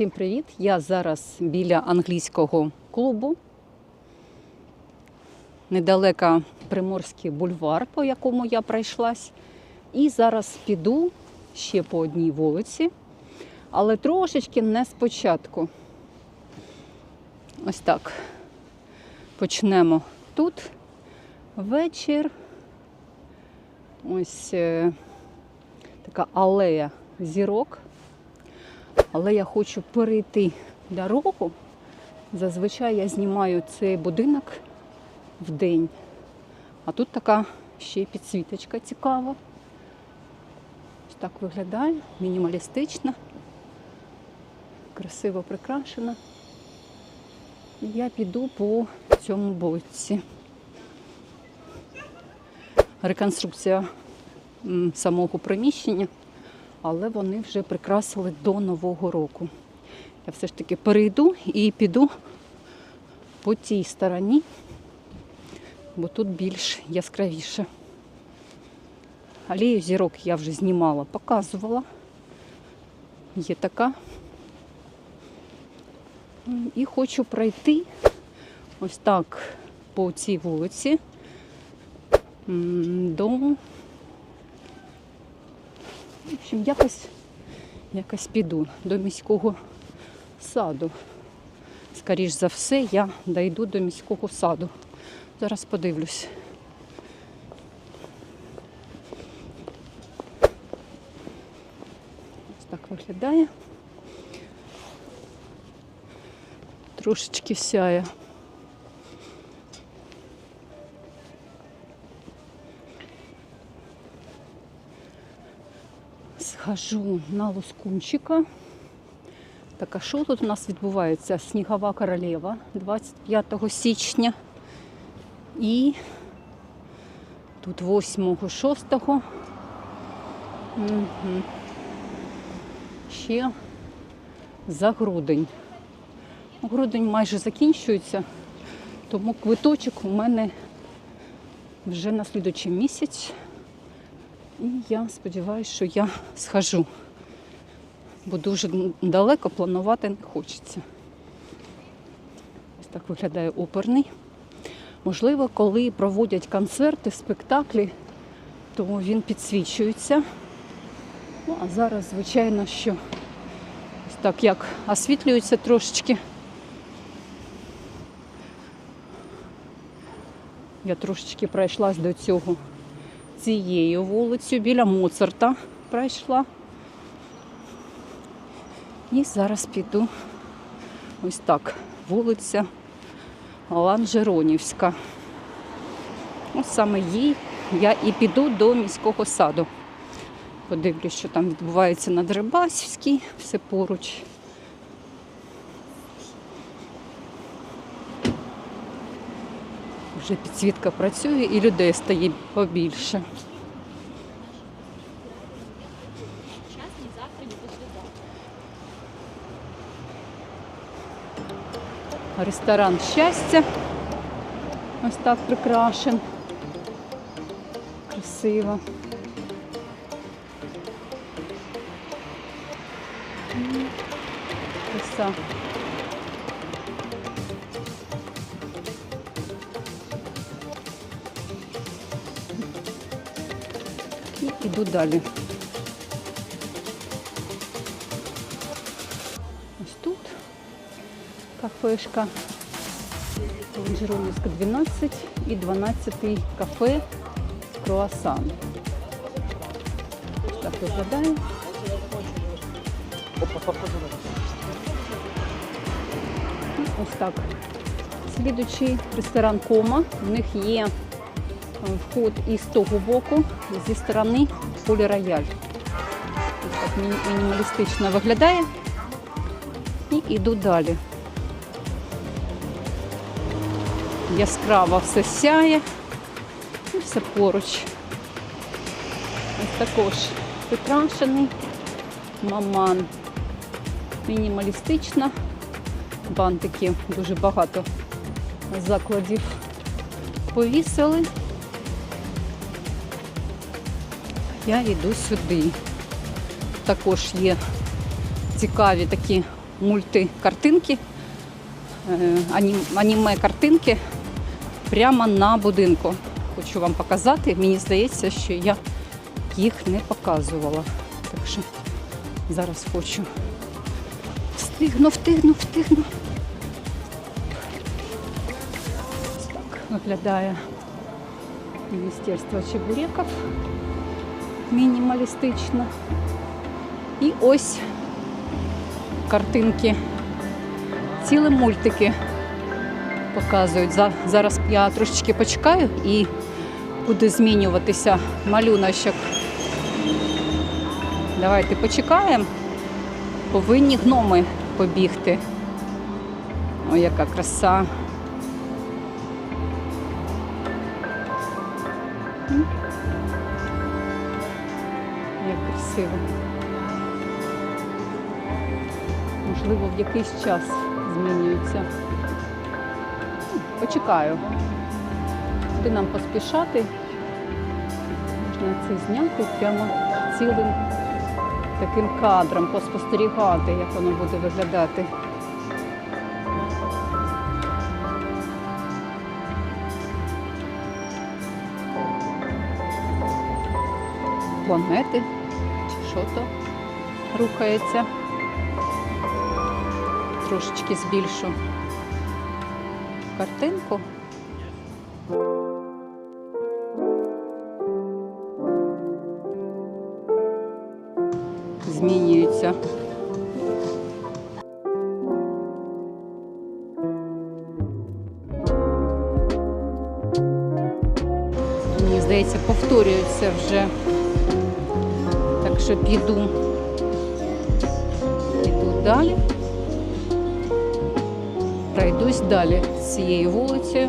Всім привіт! Я зараз біля англійського клубу. Недалеко Приморський бульвар, по якому я пройшлась. І зараз піду ще по одній вулиці, але трошечки не спочатку. Ось так. Почнемо тут вечір. Ось е, така алея зірок. Але я хочу перейти дорогу. Зазвичай я знімаю цей будинок в день. А тут така ще підсвіточка цікава. Ось так виглядає, мінімалістично, красиво прикрашена. Я піду по цьому боці. Реконструкція самого приміщення але вони вже прикрасили до Нового року. Я все ж таки перейду і піду по тій стороні, бо тут більш яскравіше. Алею зірок я вже знімала, показувала. Є така. І хочу пройти ось так по цій вулиці до в общем, якось, якось піду до міського саду. Скоріш за все, я дойду до міського саду. Зараз подивлюсь. Ось так виглядає. Трошечки сяє. Схожу на Лускунчика. Так, а що тут у нас відбувається? Снігова королева 25 січня. І тут 8-6. Угу. Ще за грудень. Грудень майже закінчується, тому квиточок у мене вже на слідучий місяць. І я сподіваюся, що я схожу. Бо дуже далеко планувати не хочеться. Ось так виглядає оперний. Можливо, коли проводять концерти, спектаклі, то він підсвічується. Ну, а зараз, звичайно, що ось так як освітлюється трошечки. Я трошечки пройшлась до цього цією вулицею, біля Моцарта пройшла. І зараз піду ось так, вулиця Ланжеронівська. Ось саме їй я і піду до міського саду. Подивлюсь, що там відбувається на Дребасівській, все поруч. Вже підсвітка працює і людей стає побільше. Ресторан щастя. Ось так прикрашен. Красиво. Краса. І далі. Ось тут кафешка. Лонжеронівська 12 і 12 кафе Круасан. Так виглядає. Ось так. Слідучий ресторан Кома. У них є вход із того боку, зі сторони Полі Рояль. Так мінімалістично виглядає. І йду далі. Яскраво все сяє. І все поруч. Ось також прикрашений маман. Мінімалістично. Бантики дуже багато закладів повісили. Я йду сюди. Також є цікаві такі мультикартинки, е, аніме-картинки прямо на будинку. Хочу вам показати. Мені здається, що я їх не показувала. Так що зараз хочу. Встигну, встигну, встигну. Так виглядає Міністерство чебуреків. Мінімалістично. І ось картинки. Цілі мультики показують. Зараз я трошечки почекаю і буде змінюватися малюночок. Давайте почекаємо. Повинні гноми побігти. Ой, яка краса. Красиво. Можливо, в якийсь час змінюється. Почекаю. Куди нам поспішати? Можна це зняти прямо цілим таким кадром, поспостерігати, як воно буде виглядати. Планети що то рухається. Трошечки збільшу картинку. Змінюється. Мені здається, повторюється вже. Так що піду, піду далі. Пройдусь далі цією вулицею.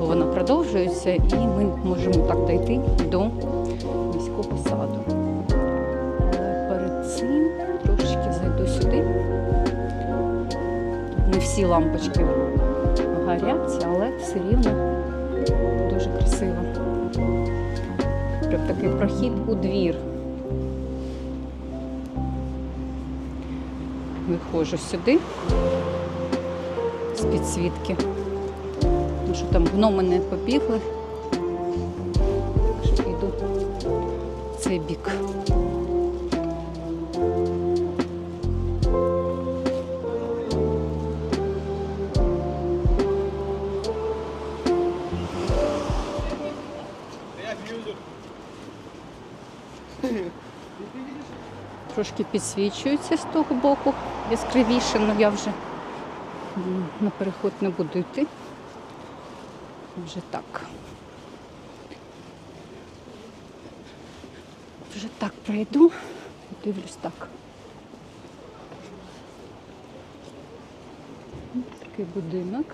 Бо вона продовжується і ми можемо так дійти до міського саду. Але перед цим трошечки зайду сюди. Не всі лампочки горять, але все рівно дуже красиво. Прям такий прохід у двір. Виходжу сюди з підсвітки. Тому що там гноми не побігли. Так що йду в цей бік. Трошки підсвічується з того боку яскравіше, але я вже на переход не буду йти. Вже так. Вже так пройду, дивлюсь так. Такий будинок.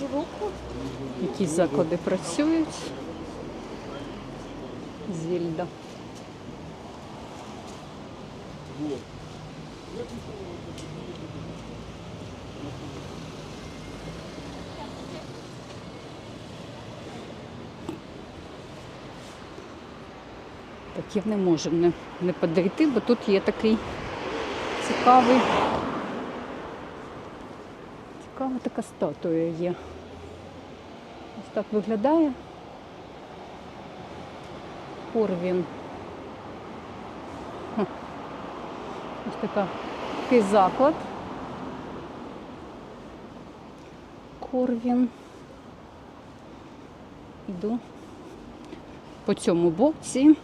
Я руку. Якісь заклади працюють. Зільда. Так я не можу не, не подойти, бо тут є такий цікавий. Цікава така статуя є. Ось так виглядає. Корвін. Ось така, такий заклад. Корвін. Іду по цьому боці.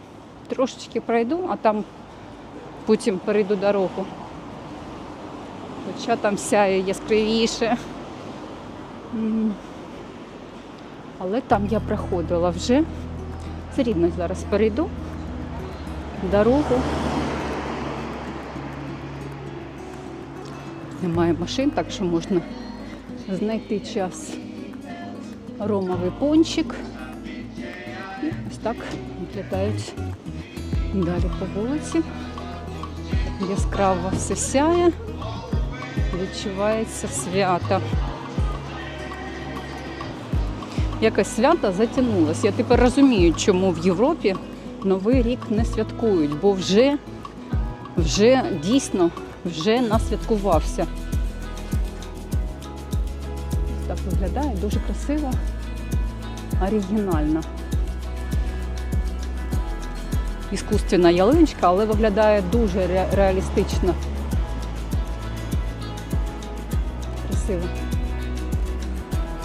Трошечки пройду, а там потім перейду дорогу. Хоча там сяє яскравіше. Але там я проходила вже. Все рівно зараз перейду дорогу. Немає машин, так що можна знайти час ромовий пончик. І ось так виглядають далі по вулиці. Яскраво все сяє. Відчувається свято. Якось свято затягнулося. Я тепер розумію, чому в Європі Новий рік не святкують, бо вже, вже дійсно вже насвяткувався. Так виглядає, дуже красиво, оригінально. Іскусственна ялиночка, але виглядає дуже ре- реалістично. Красиво.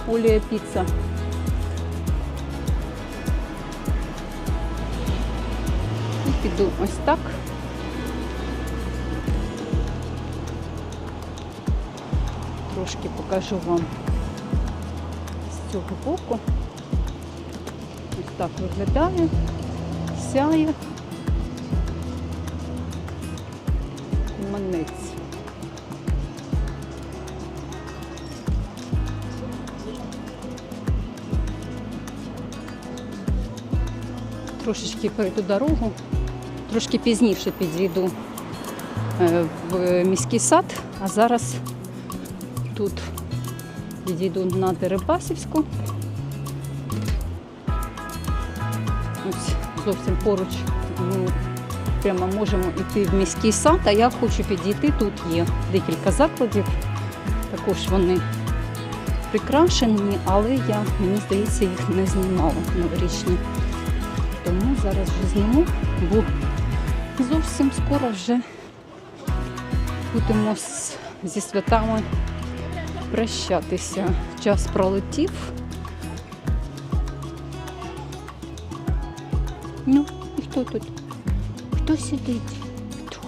Олія піца. І піду ось так. Трошки покажу вам з цього боку. Ось так виглядає, сяє. Трошечки перейду дорогу, трошки пізніше підійду е, в міський сад, а зараз тут підійду на Дерибасівську. Ось зовсім поруч ми прямо можемо йти в міський сад, а я хочу підійти. Тут є декілька закладів. Також вони прикрашені, але я, мені здається, їх не знімала новорічні. Зараз вже зніму, бо зовсім скоро вже будемо зі святами прощатися. Час пролетів. Ну, і хто тут? Хто сидить? Хто?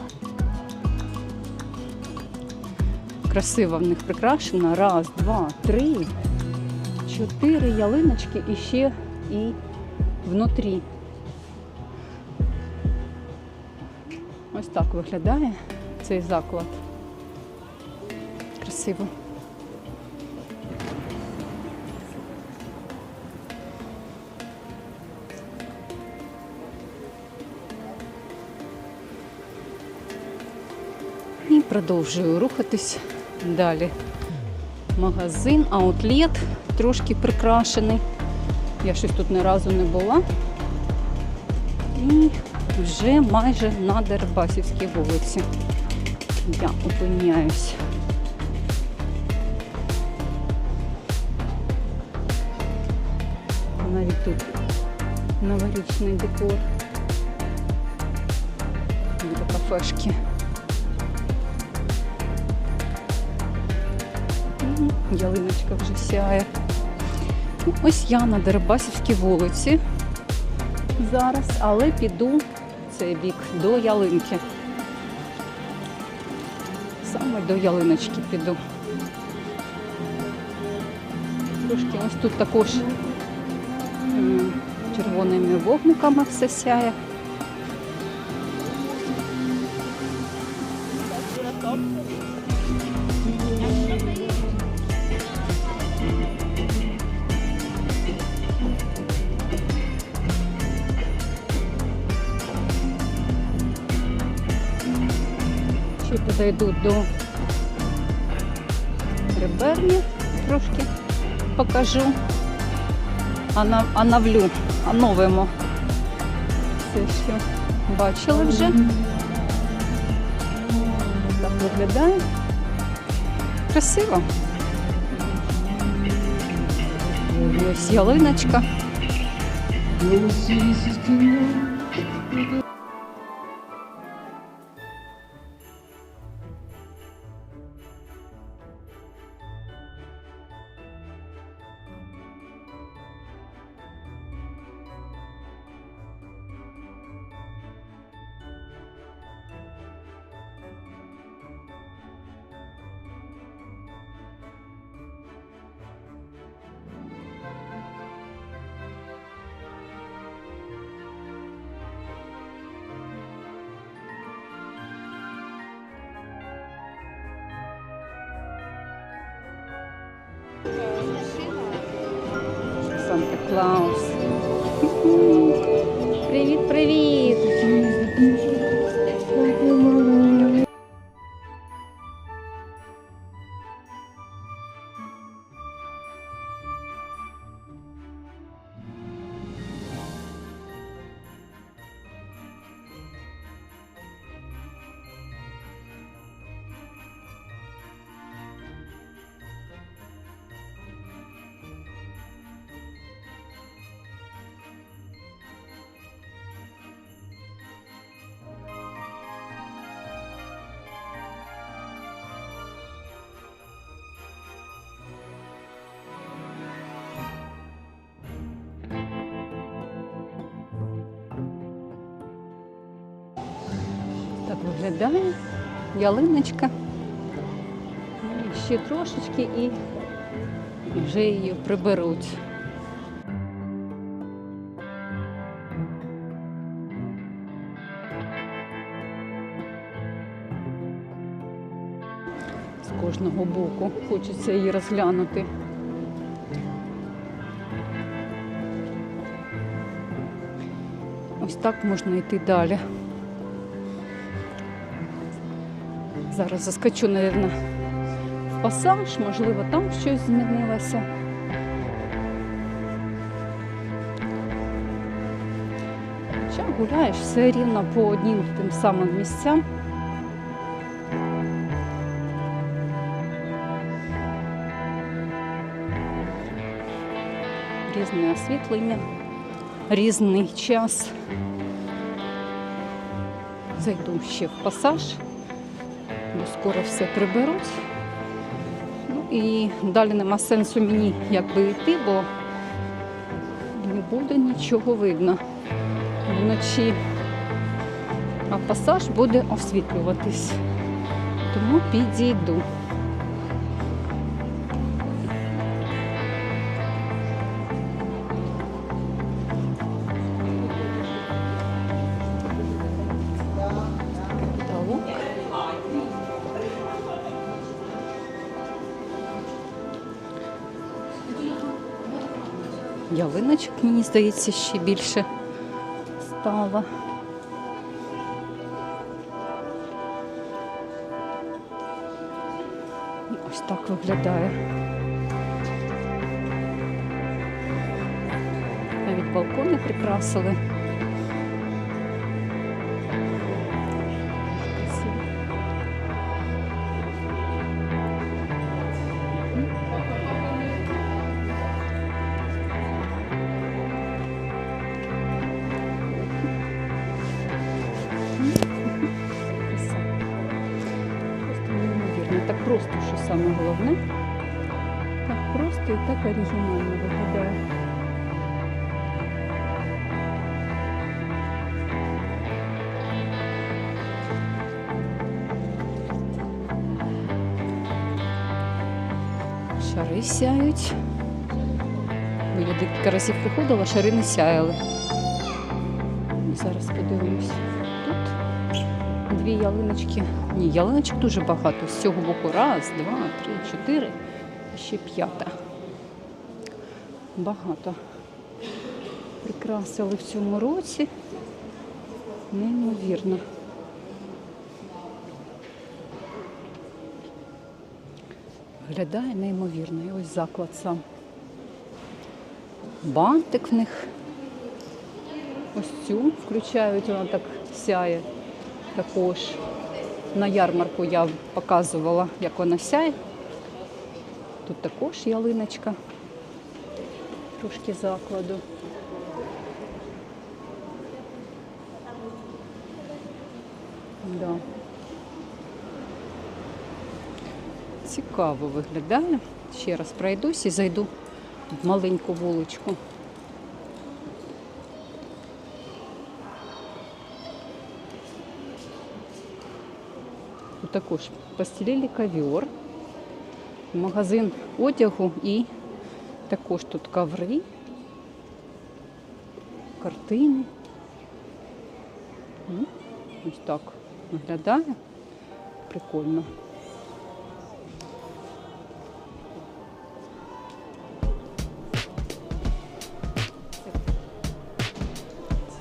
Красиво в них прикрашено. Раз, два, три, чотири ялиночки і ще і внутрі. Ось так виглядає цей заклад. Красиво. І продовжую рухатись далі. Магазин, аутлет трошки прикрашений. Я щось тут ні разу не була. І вже майже на Дербасівській вулиці. Я опиняюсь. Навіть тут новорічний декор. Біля кафешки. Ялиночка вже сяє. Ну, Ось я на Дербасівській вулиці зараз, але піду цей бік до ялинки. Саме до ялиночки піду. Трошки ось тут також червоними вогниками все сяє. Підійду до реберні трошки покажу. Оновлю, оновимо. Все, що бачили вже. Так виглядає. Красиво. Ось ялиночка. Клаус. Виглядає. Ялиночка. Ще трошечки і вже її приберуть. З кожного боку хочеться її розглянути. Ось так можна йти далі. Зараз заскочу, мабуть, в пасаж, можливо, там щось змінилося. Хоча гуляєш все рівно по одним тим самим місцям. Різне освітлення, різний час. Зайду ще в пасаж, скоро все приберуть. Ну і далі нема сенсу мені якби йти, бо не буде нічого видно вночі. А пасаж буде освітлюватись. Тому підійду. Ялиночок, мені здається, ще більше стало. Ось так виглядає. Навіть балкони прикрасили. Шари сяють. Бо я декілька разів приходила, шари не сяяли. Зараз подивимось. Тут дві ялиночки. Ні, ялиночок дуже багато. З цього боку раз, два, три, чотири, ще п'ята. Багато. Прикрасили в цьому році. Неймовірно. Виглядає неймовірно. І ось заклад сам. Бантик в них. Ось цю включають, вона так сяє також. На ярмарку я показувала, як вона сяє. Тут також ялиночка. Трошки закладу. Да. Цікаво виглядає. Ще раз пройдусь і зайду в маленьку вуличку. Також постелили ковер, магазин одягу і також тут коври, картини. Ну, Ось так виглядає. Прикольно.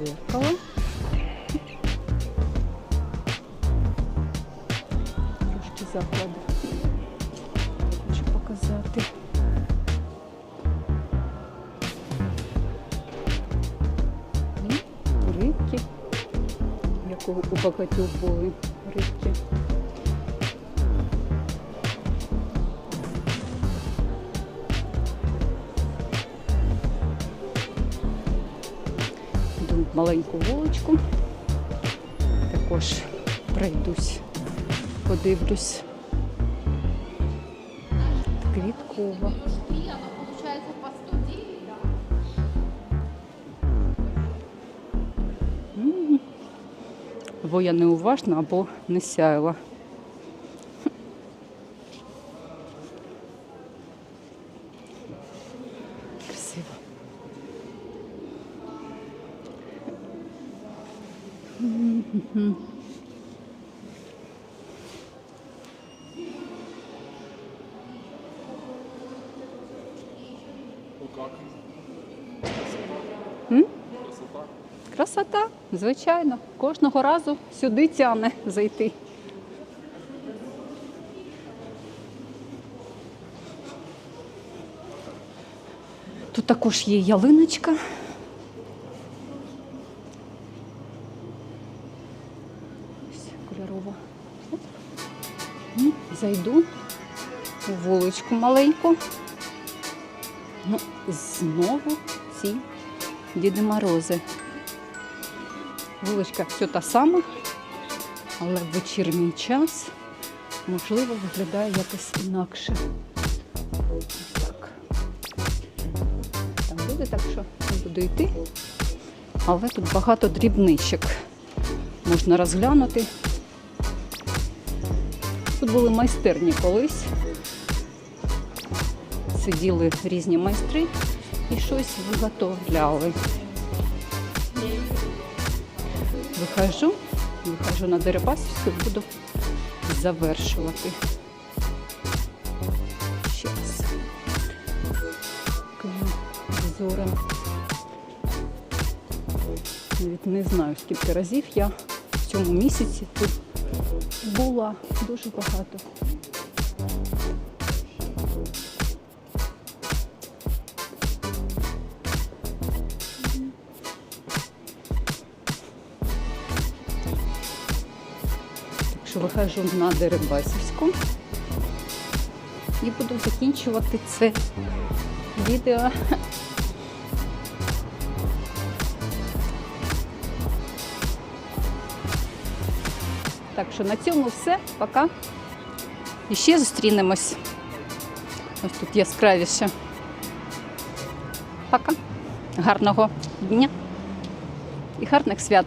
Дзеркало. Трошки закладу. Хочу показати. М, Рибки, якого у багатьох були рибки. Маленьку вуличку. Також пройдусь, подивлюсь. Квіткова. Получается по 109, М, або я неуважна, або не сяяла. Красиво. Ну как? М? Красота. Красота, звичайно. Кожного разу сюди тяне зайти. Тут також є ялиночка. Ось кольорово. Зайду у вуличку маленьку. Ну, знову ці Діди Морози. Вуличка все та сама, але в вечірній час, можливо, виглядає якось інакше. Так. Там люди, так що не буду йти. Але тут багато дрібничок можна розглянути. Тут були майстерні колись. Сиділи різні майстри і щось виготовляли. Вихожу, вихожу на Дерибасівську і буду завершувати. Ще раз. Зором. Навіть не знаю, скільки разів я в цьому місяці тут була дуже багато. Що виходжу на Дерибасівську і буду закінчувати це відео. Так що на цьому все. Пока. І ще зустрінемось. Ось тут яскравіше. Пока. Гарного дня і гарних свят.